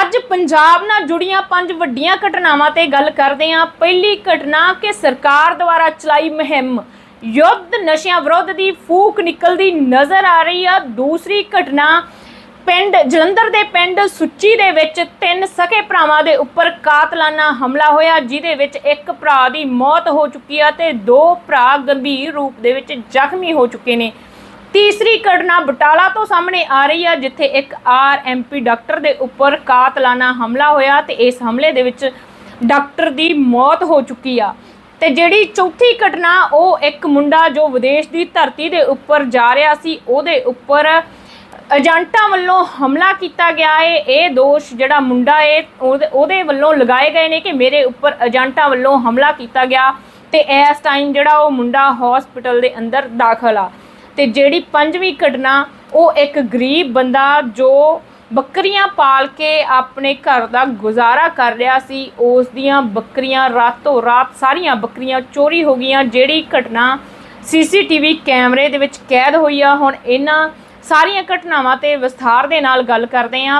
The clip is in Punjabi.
ਅੱਜ ਪੰਜਾਬ ਨਾਲ ਜੁੜੀਆਂ ਪੰਜ ਵੱਡੀਆਂ ਘਟਨਾਵਾਂ ਤੇ ਗੱਲ ਕਰਦੇ ਹਾਂ। ਪਹਿਲੀ ਘਟਨਾ ਕਿ ਸਰਕਾਰ ਦੁਆਰਾ ਚਲਾਈ ਮੁਹਿੰਮ। ਯੁੱਧ ਨਸ਼ਿਆਂ ਵਿਰੁੱਧ ਦੀ ਫੂਕ ਨਿਕਲਦੀ ਨਜ਼ਰ ਆ ਰਹੀ ਆ। ਦੂਸਰੀ ਘਟਨਾ ਪਿੰਡ ਜਲੰਧਰ ਦੇ ਪਿੰਡ ਸੁੱਚੀ ਦੇ ਵਿੱਚ ਤਿੰਨ ਸਕੇ ਭਰਾਵਾਂ ਦੇ ਉੱਪਰ ਕਾਤਲਾਨਾ ਹਮਲਾ ਹੋਇਆ, ਜਿਹਦੇ ਵਿੱਚ ਇੱਕ ਭਰਾ ਦੀ ਮੌਤ ਹੋ ਚੁੱਕੀ ਆ ਤੇ ਦੋ ਭਰਾ ਗੰਭੀਰ ਰੂਪ ਦੇ ਵਿੱਚ ਜ਼ਖਮੀ ਹੋ ਚੁੱਕੇ ਨੇ। ਤੀਸਰੀ ਘਟਨਾ ਬਟਾਲਾ ਤੋਂ ਸਾਹਮਣੇ ਆ ਰਹੀ ਆ, ਜਿੱਥੇ ਇੱਕ ਆਰਐਮਪੀ ਡਾਕਟਰ ਦੇ ਉੱਪਰ ਕਾਤਲਾਨਾ ਹਮਲਾ ਹੋਇਆ ਤੇ ਇਸ ਹਮਲੇ ਦੇ ਵਿੱਚ ਡਾਕਟਰ ਦੀ ਮੌਤ ਹੋ ਚੁੱਕੀ ਆ। ਤੇ ਜਿਹੜੀ ਚੌਥੀ ਘਟਨਾ, ਉਹ ਇੱਕ ਮੁੰਡਾ ਜੋ ਵਿਦੇਸ਼ ਦੀ ਧਰਤੀ ਦੇ ਉੱਪਰ ਜਾ ਰਿਹਾ ਸੀ, ਉਹਦੇ ਉੱਪਰ ਏਜੰਟਾਂ ਵੱਲੋਂ ਹਮਲਾ ਕੀਤਾ ਗਿਆ ਏ। ਇਹ ਦੋਸ਼ ਜਿਹੜਾ ਮੁੰਡਾ ਏ, ਉਹਦੇ ਉਹਦੇ ਵੱਲੋਂ ਲਗਾਏ ਗਏ ਨੇ ਕਿ ਮੇਰੇ ਉੱਪਰ ਏਜੰਟਾਂ ਵੱਲੋਂ ਹਮਲਾ ਕੀਤਾ ਗਿਆ ਤੇ ਇਸ ਟਾਈਮ ਜਿਹੜਾ ਉਹ ਮੁੰਡਾ ਹਸਪੀਟਲ ਦੇ ਅੰਦਰ ਦਾਖਲ ਆ। ਤੇ ਜਿਹੜੀ ਪੰਜਵੀਂ ਘਟਨਾ, ਉਹ ਇੱਕ ਗਰੀਬ ਬੰਦਾ ਜੋ ਬੱਕਰੀਆਂ ਪਾਲ ਕੇ ਆਪਣੇ ਘਰ ਦਾ ਗੁਜ਼ਾਰਾ ਕਰ ਰਿਹਾ ਸੀ, ਉਸ ਦੀਆਂ ਬੱਕਰੀਆਂ ਰਾਤੋਂ ਰਾਤ ਸਾਰੀਆਂ ਬੱਕਰੀਆਂ ਚੋਰੀ ਹੋ ਗਈਆਂ। ਜਿਹੜੀ ਘਟਨਾ ਸੀਸੀਟੀਵੀ ਕੈਮਰੇ ਦੇ ਵਿੱਚ ਕੈਦ ਹੋਈ ਆ, ਹੁਣ ਇਹਨਾਂ ਸਾਰੀਆਂ ਘਟਨਾਵਾਂ ਤੇ ਵਿਸਥਾਰ ਦੇ ਨਾਲ ਗੱਲ ਕਰਦੇ ਹਾਂ